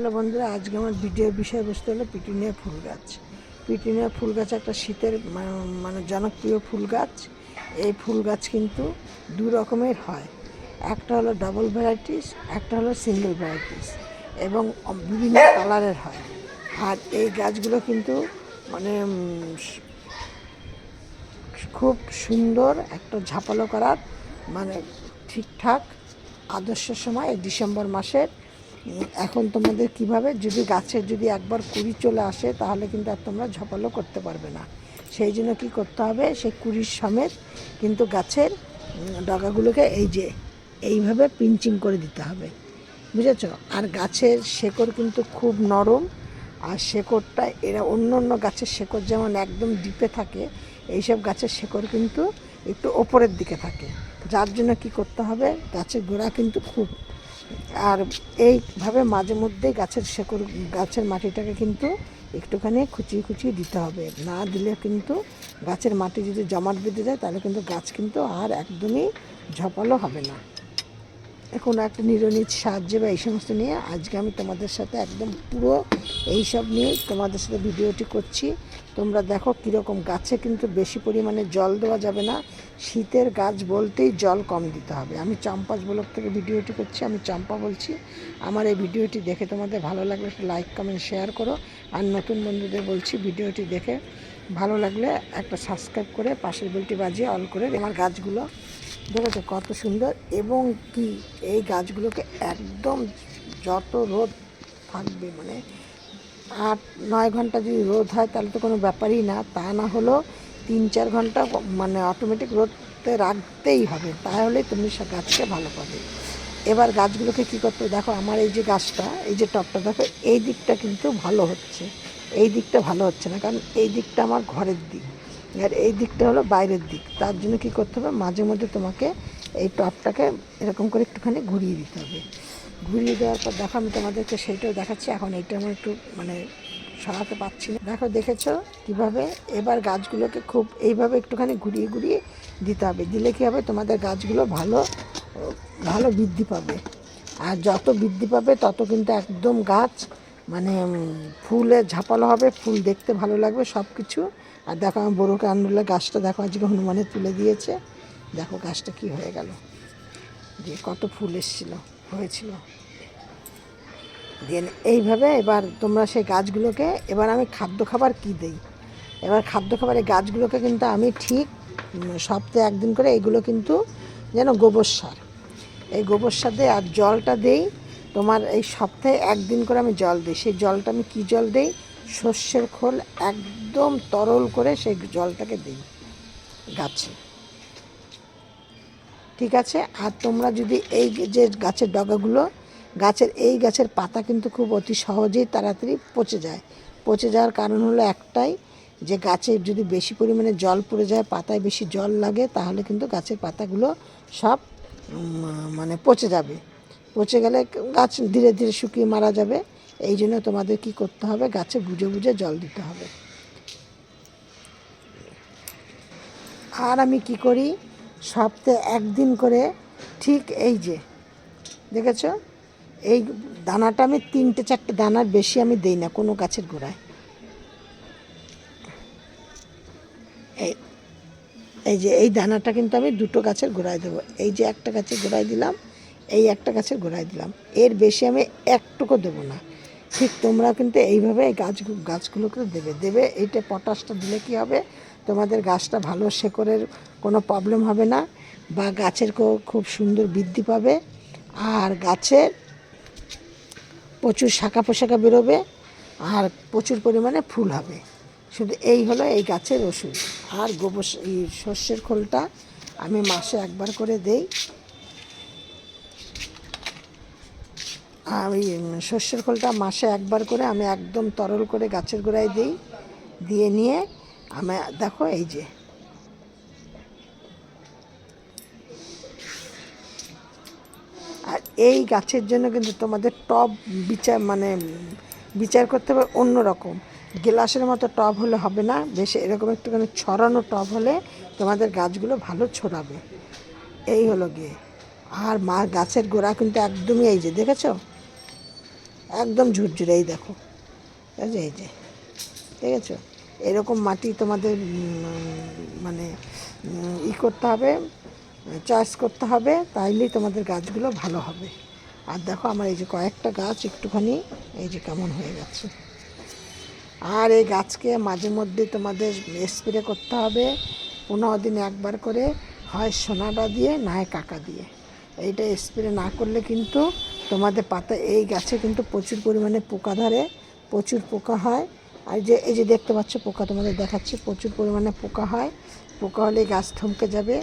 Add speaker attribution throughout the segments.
Speaker 1: Hello বন্ধুরা, আজকে আমার ভিডিওর বিষয়বস্তু হলো পিটুনিয়া ফুল গাছ। পিটুনিয়া ফুল গাছ একটা শীতের মানে জনপ্রিয় ফুল গাছ। এই ফুল গাছ কিন্তু দু রকমের হয়। একটা হলো ডাবল ভ্যারাইটিস একটা হলো সিঙ্গেল ভ্যারাইটিস এবং বিভিন্ন কালারের হয়। আর এই গাছগুলো কিন্তু মানে খুব সুন্দর একটা ঝাপালো করার মানে ঠিকঠাক আদর্শ সময় ডিসেম্বর মাসের এখন তোমাদের কীভাবে যদি গাছের যদি একবার কুড়ি চলে আসে, তাহলে কিন্তু আর তোমরা ঝাপালো করতে পারবে না। সেই জন্য কী করতে হবে, সেই কুড়ির সমেত কিন্তু গাছের ডগাগুলোকে এই যে, এইভাবে পিঞ্চিং করে দিতে হবে। বুঝেছ? আর গাছের শেকড় কিন্তু খুব নরম, আর শেকড়টা এরা অন্য অন্য গাছের শেকড় যেমন একদম ডিপে থাকে, এইসব গাছের শেকড় কিন্তু একটু ওপরের দিকে থাকে। যার জন্য কি করতে হবে, গাছের গোড়া কিন্তু খুব আর এইভাবে মাঝে মধ্যে গাছের শেকড়, গাছের মাটিটাকে কিন্তু একটুখানি খুচিয়ে খুচিয়ে দিতে হবে। না দিলে কিন্তু গাছের মাটি যদি জমাট বেঁধে যায়, তাহলে কিন্তু গাছ কিন্তু আর একদমই ঝপালো হবে না। এখন একটা নিরনিত সাহায্যে বা এই সমস্ত নিয়ে আজকে আমি তোমাদের সাথে একদম পুরো এই সব নিয়ে তোমাদের সাথে ভিডিওটি করছি। তোমরা দেখো কীরকম গাছে কিন্তু বেশি পরিমাণে জল দেওয়া যাবে না। শীতের গাছ বলতেই জল কম দিতে হবে। আমি চম্পাস ব্লক থেকে ভিডিওটি করছি, আমি চম্পা বলছি। আমার এই ভিডিওটি দেখে তোমাদের ভালো লাগলে একটা লাইক, কমেন্ট, শেয়ার করো। আর নতুন বন্ধুদের বলছি, ভিডিওটি দেখে ভালো লাগলে একটা সাবস্ক্রাইব করে পাশের বেলটি বাজিয়ে অল করে আমার গাছগুলো দেখেছ কত সুন্দর এবং কি এই গাছগুলোকে একদম যত রোদ থাকবে মানে আট, নয় ঘণ্টা যদি রোদ হয় তাহলে তো কোনো ব্যাপারই না। তা না হলেও তিন চার ঘণ্টা মানে অটোমেটিক রোদতে রাখতেই হবে তাহলে তুমি গাছকে ভালো পাবে। এবার গাছগুলোকে কী করতে দেখো আমার এই যে গাছটা, এই যে টপটা, দেখো এই দিকটা কিন্তু ভালো হচ্ছে। এই দিকটা ভালো হচ্ছে না, কারণ এই দিকটা আমার ঘরের দিক। আর এই দিকটা হলো বাইরের দিক। তার জন্য কী করতে হবে? মাঝে মধ্যে তোমাকে এই টপটাকে এরকম করে একটুখানি ঘুরিয়ে দিতে হবে। ঘুরিয়ে দেওয়ার পর, দেখো আমি তোমাদেরকে সেইটাও দেখাচ্ছি। এখন এইটা আমার একটু মানে সরাতে পারছি না। দেখো, দেখেছ কীভাবে? এবার গাছগুলোকে খুব এইভাবে একটুখানি ঘুরিয়ে ঘুরিয়ে দিতে হবে। দিলে কী হবে? তোমাদের গাছগুলো ভালো ভালো বৃদ্ধি পাবে। আর যত বৃদ্ধি পাবে, তত কিন্তু একদম গাছ মানে ফুলে ঝাপালো হবে, ফুল দেখতে ভালো লাগবে সব কিছু আর দেখো, আমার বড়োকে আনলে গাছটা দেখো, আজকে হনুমানের তুলে দিয়েছে। দেখো গাছটা কি হয়ে গেল। যে কত ফুল এসেছিল, হয়েছিল। দিয়ে এইভাবে এবার তোমরা সেই গাছগুলোকে, এবার আমি খাদ্য খাবার কী দেই? এবার খাদ্য খাবারের গাছগুলোকে কিন্তু আমি ঠিক সপ্তাহে একদিন করে এগুলো কিন্তু যেন গোবর সার। এই গোবর সার দিই আর জলটা দেই, তোমার এই সপ্তাহে একদিন করে আমি জল দিই। সেই জলটা আমি কী জল দিই? শস্যের খোল একদম তরল করে সেই জলটাকে দিই গাছে। ঠিক আছে? আর তোমরা যদি এই যে গাছের ডগাগুলো গাছের, এই গাছের পাতা কিন্তু খুব অতি সহজেই তাড়াতাড়ি পচে যায়। পচে যাওয়ার কারণ হলো একটাই, যে গাছে যদি বেশি পরিমাণে জল পড়ে যায়, পাতায় বেশি জল লাগে, তাহলে কিন্তু গাছের পাতাগুলো সব মানে পচে যাবে। পচে গেলে গাছ ধীরে ধীরে শুকিয়ে মারা যাবে। এই জন্য তোমাদের কি করতে হবে, গাছে বুঝে বুঝে জল দিতে হবে। আর আমি কি করি, সপ্তাহে একদিন করে ঠিক এই যে, দেখেছ? এই দানাটা আমি তিনটে চারটে দানার বেশি আমি দেই না কোনো গাছের গোড়ায়। এই এই যে এই দানাটা কিন্তু আমি দুটো গাছের গোড়ায় দেবো। এই যে একটা গাছের গোড়ায় দিলাম, এই একটা গাছের গোড়ায় দিলাম। এর বেশি আমি একটুকু দেবো না। ঠিক তোমরা কিন্তু এইভাবে এই গাছ, গাছগুলোকে দেবে। দেবে, এইটা পটাশটা দিলে কি হবে? তোমাদের গাছটা ভালো শেকড়ের কোনো প্রবলেম হবে না বা গাছের খুব সুন্দর বৃদ্ধি পাবে। আর গাছের প্রচুর শাখা পোশাখা বেরোবে আর প্রচুর পরিমাণে ফুল হবে। শুধু এই হলো এই গাছের ওষুধ আর গোবর এই শস্যের খোলটা আমি মাসে একবার করে দেই। আর ওই শস্যের খোলটা মাসে একবার করে আমি একদম তরল করে গাছের গোড়ায় দিই। দিয়ে নিয়ে আমি, দেখো এই যে এই গাছের জন্য কিন্তু তোমাদের টব বিচার মানে বিচার করতে হবে অন্য রকম গ্লাসের মতো টব হলে হবে না, বেশ এরকম একটুখানি ছড়ানো টব হলে তোমাদের গাছগুলো ভালো ছড়াবে। এই হলো গিয়ে। আর মা, গাছের গোড়া কিন্তু একদমই এই যে, দেখেছ? একদম ঝুরঝুরে, এই দেখো। এই যে ঠিক আছে এরকম মাটি তোমাদের মানে ই করতে হবে। চয়েস করতে হবে, তাইলেই তোমাদের গাছগুলো ভালো হবে। আর দেখো আমার এই যে কয়েকটা গাছ একটুখানি, এই যে কেমন হয়ে গেছে। আর এই গাছকে মাঝে মধ্যে তোমাদের স্প্রে করতে হবে, পনেরো দিনে একবার করে, হয় সোনাটা দিয়ে না হয় কাকা দিয়ে। এইটা স্প্রে না করলে কিন্তু তোমাদের পাতা, এই গাছে কিন্তু প্রচুর পরিমাণে পোকা ধরে, প্রচুর পোকা হয়। আর যে, এই যে দেখতে পাচ্ছ পোকা তোমাদের দেখাচ্ছি, প্রচুর পরিমাণে পোকা হয়। পোকা হলে গাছ থমকে যাবে।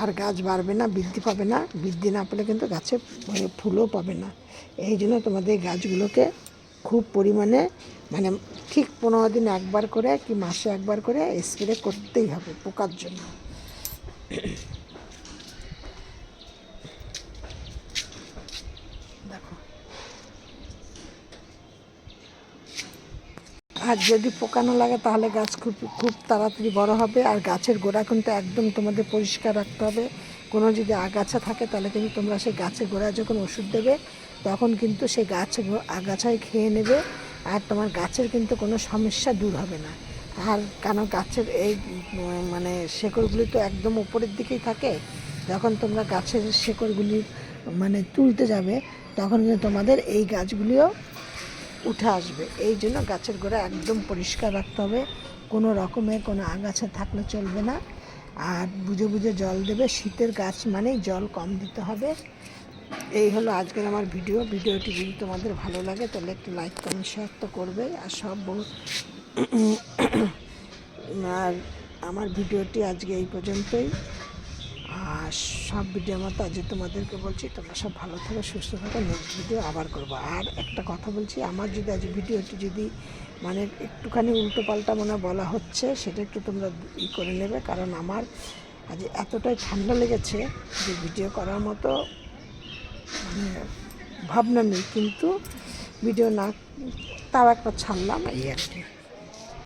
Speaker 1: আর গাছ বাড়বে না, বৃদ্ধি পাবে না, বৃদ্ধি না পেলে কিন্তু গাছে মানে ফুলও পাবে না। এই জন্য তোমাদের গাছগুলোকে খুব পরিমাণে মানে ঠিক পনেরো দিন একবার করে কি মাসে একবার করে স্প্রে করতেই হবে পোকার জন্য দেখো আর যদি পোকা না লাগে তাহলে গাছ খুব খুব তাড়াতাড়ি বড় হবে। আর গাছের গোড়া কিন্তু একদম তোমাদের পরিষ্কার রাখতে হবে। কোনো যদি আগাছা থাকে তাহলে কিন্তু তোমরা সেই গাছের গোড়ায় যখন ওষুধ দেবে, তখন কিন্তু সেই গাছ আগাছায় খেয়ে নেবে। আর তোমার গাছের কিন্তু কোনো সমস্যা দূর হবে না। আর কেন গাছের এই মানে শেকড়গুলি তো একদম উপরের দিকেই থাকে। যখন তোমরা গাছের শেকড়গুলি মানে তুলতে যাবে, তখন কিন্তু তোমাদের এই গাছগুলিও উঠে আসবে। এই জন্য গাছের গোড়া একদম পরিষ্কার রাখতে হবে। কোনো রকমের কোনো আগাছা থাকলে চলবে না। আর বুঝে বুঝে জল দেবে। শীতের গাছ মানেই জল কম দিতে হবে। এই হলো আজকের আমার ভিডিও। ভিডিওটি যদি তোমাদের ভালো লাগে, তাহলে একটু লাইক কমেন্ট শেয়ার তো করবে আর সব আর আমার ভিডিওটি আজকে এই পর্যন্তই। আর সব ভিডিও মতো আজকে তোমাদেরকে বলছি, তোমরা সব ভালো থাকো, সুস্থ থাকো নেক্সট ভিডিও আবার করব। আর একটা কথা বলছি, আমার যদি আজ ভিডিওটি যদি মানে একটুখানি উল্টো পাল্টা মনে বলা হচ্ছে, সেটা একটু তোমরা ই করে নেবে, কারণ আমার আজ এতটাই ঠান্ডা লেগেছে যে ভিডিও করার মতো মানে ভাবনা নেই। কিন্তু ভিডিও না, তাও একটা ছাড়লাম, এই আর কি।